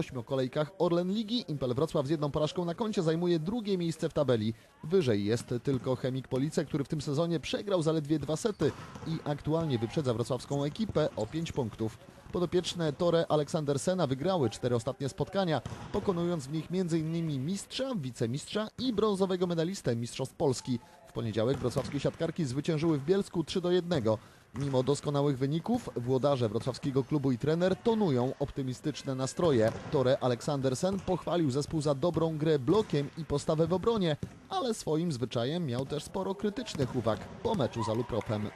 Ośmiu kolejkach Orlen Ligi Impel Wrocław z jedną porażką na koncie zajmuje drugie miejsce w tabeli. Wyżej jest tylko Chemik Police, który w tym sezonie przegrał zaledwie dwa sety i aktualnie wyprzedza wrocławską ekipę o 5 punktów. Podopieczne Tore Aleksandersena wygrały cztery ostatnie spotkania, pokonując w nich m.in. mistrza, wicemistrza i brązowego medalistę Mistrzostw Polski. W poniedziałek wrocławskie siatkarki zwyciężyły w Bielsku 3 do 1. Mimo doskonałych wyników, włodarze wrocławskiego klubu i trener tonują optymistyczne nastroje. Tore Aleksandersen pochwalił zespół za dobrą grę blokiem i postawę w obronie, ale swoim zwyczajem miał też sporo krytycznych uwag po meczu z Alupropem.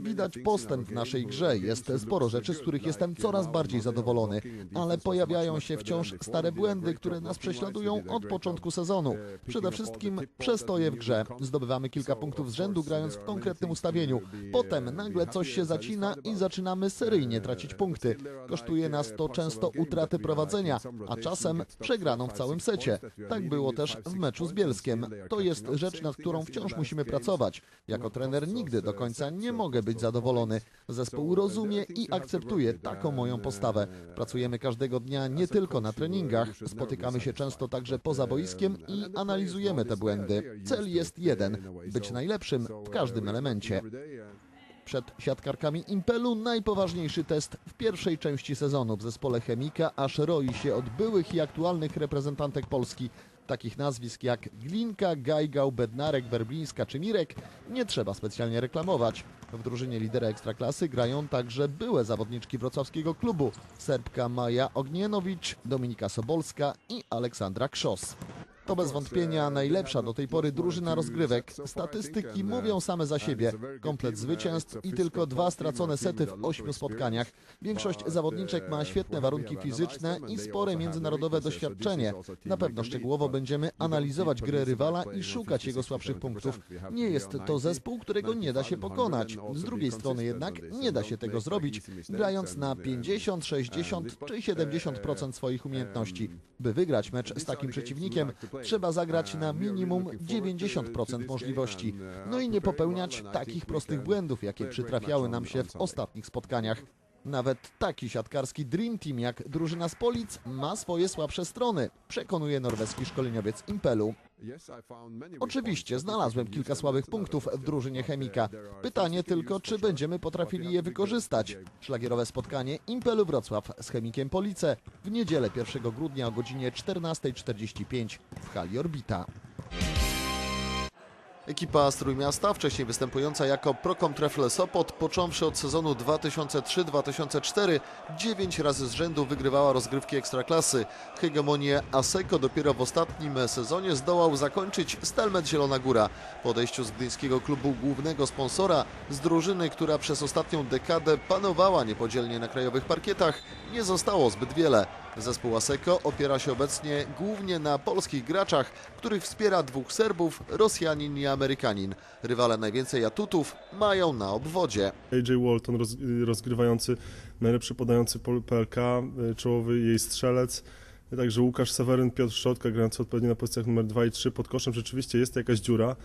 Widać postęp w naszej grze. Jest sporo rzeczy, z których jestem coraz bardziej zadowolony, ale pojawiają się wciąż stare błędy, które nas prześladują od początku sezonu. Przede wszystkim przestoje w grze. Zdobywamy kilka punktów z rzędu, grając w konkretnym ustawieniu. Potem nagle coś się zacina i zaczynamy seryjnie tracić punkty. Kosztuje nas to często utraty prowadzenia, a czasem przegraną w całym secie. Tak było też w meczu z Bielskiem. To jest rzecz, nad którą wciąż musimy pracować. Jako trener nigdy do końca nie mogę być zadowolony. Zespół rozumie i akceptuje taką moją postawę. Pracujemy każdego dnia nie tylko na treningach, spotykamy się często także poza boiskiem i analizujemy te błędy. Cel jest jeden być najlepszym w każdym elemencie. Przed siatkarkami Impelu najpoważniejszy test w pierwszej części sezonu w zespole Chemika, aż roi się od byłych i aktualnych reprezentantek Polski. Takich nazwisk jak Glinka, Gajgał, Bednarek, Werblińska czy Mirek nie trzeba specjalnie reklamować. W drużynie lidera Ekstraklasy grają także byłe zawodniczki wrocławskiego klubu Serbka Maja Ognienowicz, Dominika Sobolska i Aleksandra Krzos. To bez wątpienia najlepsza do tej pory drużyna rozgrywek. Statystyki mówią same za siebie. Komplet zwycięstw i tylko dwa stracone sety w ośmiu spotkaniach. Większość zawodniczek ma świetne warunki fizyczne i spore międzynarodowe doświadczenie. Na pewno szczegółowo będziemy analizować grę rywala i szukać jego słabszych punktów. Nie jest to zespół, którego nie da się pokonać. Z drugiej strony jednak nie da się tego zrobić, grając na 50, 60 czy 70% swoich umiejętności. By wygrać mecz z takim przeciwnikiem, trzeba zagrać na minimum 90% możliwości. No i nie popełniać takich prostych błędów, jakie przytrafiały nam się w ostatnich spotkaniach. Nawet taki siatkarski Dream Team jak drużyna z Polic ma swoje słabsze strony, przekonuje norweski szkoleniowiec Impelu. Oczywiście znalazłem kilka słabych punktów w drużynie Chemika. Pytanie tylko, czy będziemy potrafili je wykorzystać. Szlagierowe spotkanie Impelu Wrocław z Chemikiem Police w niedzielę 1 grudnia o godzinie 14.45 w hali Orbita. Ekipa z Trójmiasta, wcześniej występująca jako Procom Trefle Sopot, począwszy od sezonu 2003-2004, dziewięć razy z rzędu wygrywała rozgrywki Ekstraklasy. Hegemonię Aseko dopiero w ostatnim sezonie zdołał zakończyć Stelmet Zielona Góra. Po odejściu z gdyńskiego klubu głównego sponsora, z drużyny, która przez ostatnią dekadę panowała niepodzielnie na krajowych parkietach, nie zostało zbyt wiele. Zespół Aseko opiera się obecnie głównie na polskich graczach, których wspiera dwóch Serbów, Rosjanin i Amerykanin. Rywale najwięcej atutów mają na obwodzie. AJ Walton, roz, rozgrywający najlepszy podający PLK, y, czołowy jej strzelec. Także Łukasz Seweryn, Piotr Szczotka, grający odpowiednio na pozycjach numer 2 i 3. Pod koszem rzeczywiście jest jakaś dziura.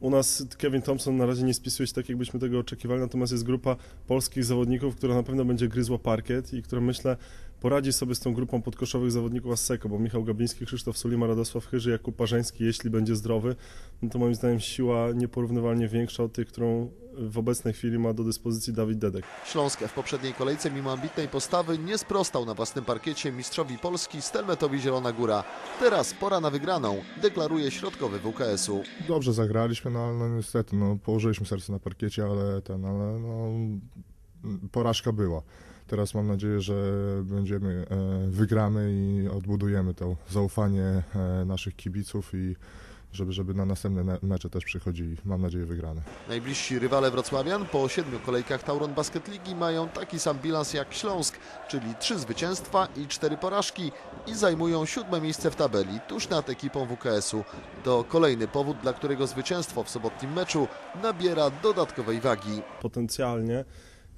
U nas Kevin Thompson na razie nie spisuje się tak, jakbyśmy tego oczekiwali, natomiast jest grupa polskich zawodników, która na pewno będzie gryzła parkiet i która myślę poradzi sobie z tą grupą podkoszowych zawodników Asseko, bo Michał Gabliński, Krzysztof Sulima, Radosław Chyży, Jakub Parzeński, jeśli będzie zdrowy, no to moim zdaniem siła nieporównywalnie większa od tej, którą w obecnej chwili ma do dyspozycji Dawid Dedek. Śląsk w poprzedniej kolejce mimo ambitnej postawy nie sprostał na własnym parkiecie mistrzowi Polski Stelmetowi Zielona Góra. Teraz pora na wygraną, deklaruje środkowy WKS-u. Dobrze zagraliśmy, no ale no, niestety no, położyliśmy serce na parkiecie, ale ten, ale no, porażka była. Teraz mam nadzieję, że będziemy, e, wygramy i odbudujemy to zaufanie e, naszych kibiców i żeby, żeby na następne me- mecze też przychodzili. Mam nadzieję wygrane. Najbliżsi rywale wrocławian po siedmiu kolejkach Tauron Basket Ligi mają taki sam bilans jak Śląsk, czyli trzy zwycięstwa i cztery porażki i zajmują siódme miejsce w tabeli, tuż nad ekipą WKS-u. To kolejny powód, dla którego zwycięstwo w sobotnim meczu nabiera dodatkowej wagi. Potencjalnie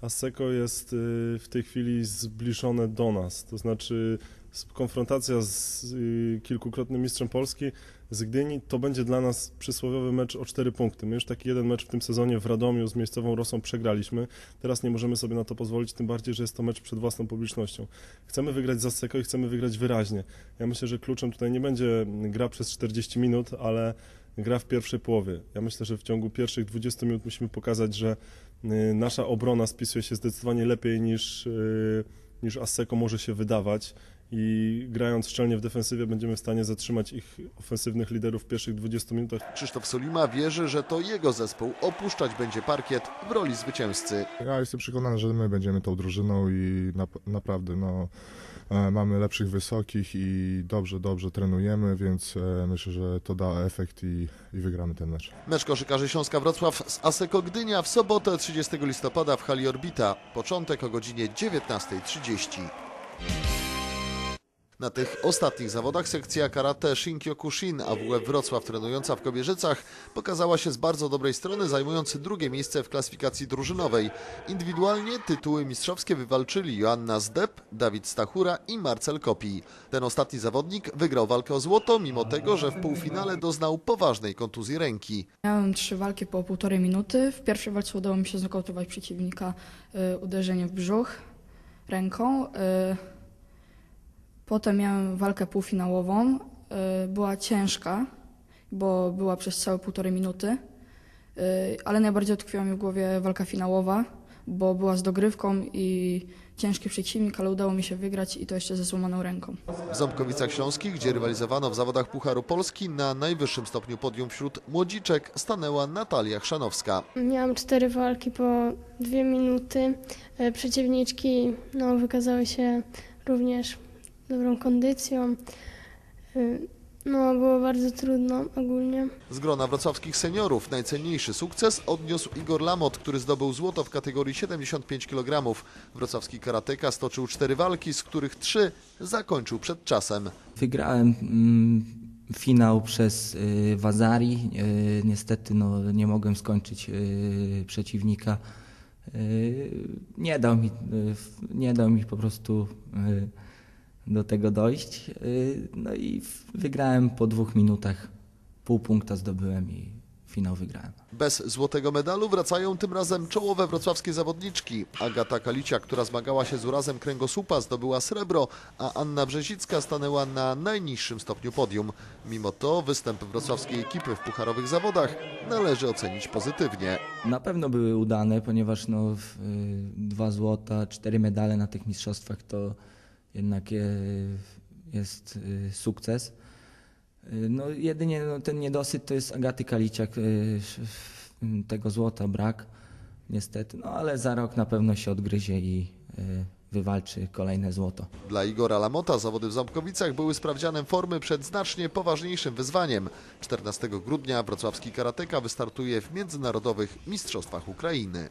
Asseko jest y, w tej chwili zbliżone do nas, to znaczy konfrontacja z y, kilkukrotnym mistrzem Polski z Gdyni, to będzie dla nas przysłowiowy mecz o 4 punkty. My już taki jeden mecz w tym sezonie w Radomiu z miejscową Rosą przegraliśmy. Teraz nie możemy sobie na to pozwolić, tym bardziej, że jest to mecz przed własną publicznością. Chcemy wygrać z Asseco i chcemy wygrać wyraźnie. Ja myślę, że kluczem tutaj nie będzie gra przez 40 minut, ale gra w pierwszej połowie. Ja myślę, że w ciągu pierwszych 20 minut musimy pokazać, że nasza obrona spisuje się zdecydowanie lepiej niż, y, niż Asseco może się wydawać i grając szczelnie w defensywie będziemy w stanie zatrzymać ich ofensywnych liderów w pierwszych 20 minutach. Krzysztof Solima wierzy, że to jego zespół opuszczać będzie parkiet w roli zwycięzcy. Ja jestem przekonany, że my będziemy tą drużyną i nap- naprawdę no, e, mamy lepszych wysokich i dobrze, dobrze trenujemy, więc e, myślę, że to da efekt i, i wygramy ten mecz. Mecz koszykarzy Śląska Wrocław z Aseko Gdynia w sobotę 30 listopada w hali Orbita. Początek o godzinie 19.30. Na tych ostatnich zawodach sekcja karate Shinkyokushin AWF Wrocław trenująca w Kobierzycach pokazała się z bardzo dobrej strony, zajmując drugie miejsce w klasyfikacji drużynowej. Indywidualnie tytuły mistrzowskie wywalczyli Joanna Zdeb, Dawid Stachura i Marcel Kopi. Ten ostatni zawodnik wygrał walkę o złoto, mimo tego, że w półfinale doznał poważnej kontuzji ręki. Miałem trzy walki po półtorej minuty. W pierwszej walce udało mi się znokautować przeciwnika y, uderzeniem w brzuch ręką. Y, potem miałem walkę półfinałową. Y, była ciężka, bo była przez całe półtorej minuty. Y, ale najbardziej utkwiła mi w głowie walka finałowa, bo była z dogrywką i ciężki przeciwnik, ale udało mi się wygrać i to jeszcze ze złamaną ręką. W Ząbkowicach Śląskich, gdzie rywalizowano w zawodach Pucharu Polski, na najwyższym stopniu podium wśród młodziczek stanęła Natalia Chrzanowska. Miałam cztery walki po dwie minuty. E, Przeciwniczki no, wykazały się również dobrą kondycją. E, No, było bardzo trudno ogólnie. Z grona wrocławskich seniorów najcenniejszy sukces odniósł Igor Lamot, który zdobył złoto w kategorii 75 kg. Wrocławski karateka stoczył cztery walki, z których trzy zakończył przed czasem. Wygrałem mm, finał przez y, Wazari. Y, niestety no, nie mogłem skończyć y, przeciwnika. Y, nie, dał mi, y, nie dał mi po prostu y, do tego dojść. Y, no i wygrałem po dwóch minutach. Pół punkta zdobyłem i finał wygrałem. Bez złotego medalu wracają tym razem czołowe wrocławskie zawodniczki. Agata Kalicia, która zmagała się z urazem kręgosłupa, zdobyła srebro, a Anna Brzezicka stanęła na najniższym stopniu podium. Mimo to występ wrocławskiej ekipy w pucharowych zawodach należy ocenić pozytywnie. Na pewno były udane, ponieważ no, y, dwa złota, cztery medale na tych mistrzostwach to jednak y, jest y, sukces. Y, No, jedynie no, ten niedosyt to jest Agaty Kaliciak, tego złota brak niestety, no ale za rok na pewno się odgryzie i wywalczy kolejne złoto. Dla Igora Lamota zawody w Ząbkowicach były sprawdzianem formy przed znacznie poważniejszym wyzwaniem. 14 grudnia wrocławski karateka wystartuje w międzynarodowych mistrzostwach Ukrainy.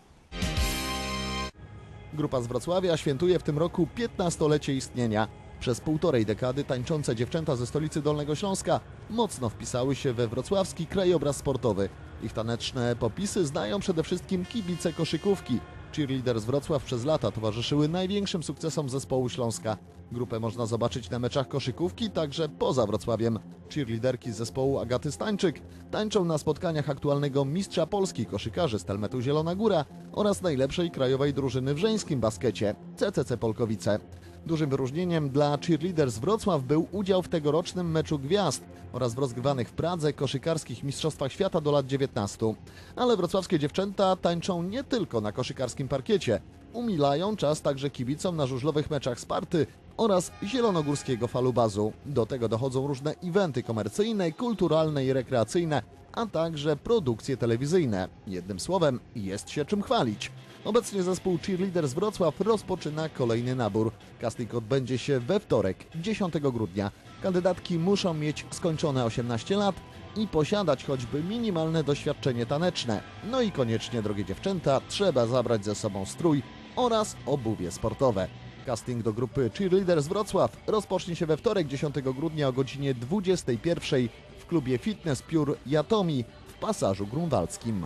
Grupa z Wrocławia świętuje w tym roku 15-lecie istnienia. Przez półtorej dekady tańczące dziewczęta ze stolicy Dolnego Śląska mocno wpisały się we wrocławski krajobraz sportowy. Ich taneczne popisy znają przede wszystkim kibice koszykówki. Cheerleaders Wrocław przez lata towarzyszyły największym sukcesom zespołu Śląska. Grupę można zobaczyć na meczach koszykówki, także poza Wrocławiem. Cheerleaderki z zespołu Agaty Stańczyk tańczą na spotkaniach aktualnego mistrza Polski koszykarzy z Telmetu Zielona Góra oraz najlepszej krajowej drużyny w żeńskim baskecie CCC Polkowice. Dużym wyróżnieniem dla cheerleaders Wrocław był udział w tegorocznym meczu gwiazd oraz w rozgrywanych w Pradze koszykarskich Mistrzostwach Świata do lat 19. Ale wrocławskie dziewczęta tańczą nie tylko na koszykarskim parkiecie. Umilają czas także kibicom na żużlowych meczach Sparty oraz zielonogórskiego falubazu. Do tego dochodzą różne eventy komercyjne, kulturalne i rekreacyjne, a także produkcje telewizyjne. Jednym słowem, jest się czym chwalić. Obecnie zespół Cheerleaders Wrocław rozpoczyna kolejny nabór. Casting odbędzie się we wtorek, 10 grudnia. Kandydatki muszą mieć skończone 18 lat i posiadać choćby minimalne doświadczenie taneczne. No i koniecznie, drogie dziewczęta, trzeba zabrać ze sobą strój oraz obuwie sportowe. Casting do grupy Cheerleaders Wrocław rozpocznie się we wtorek 10 grudnia o godzinie 21 w klubie Fitness Pure Jatomi w pasażu grunwaldzkim.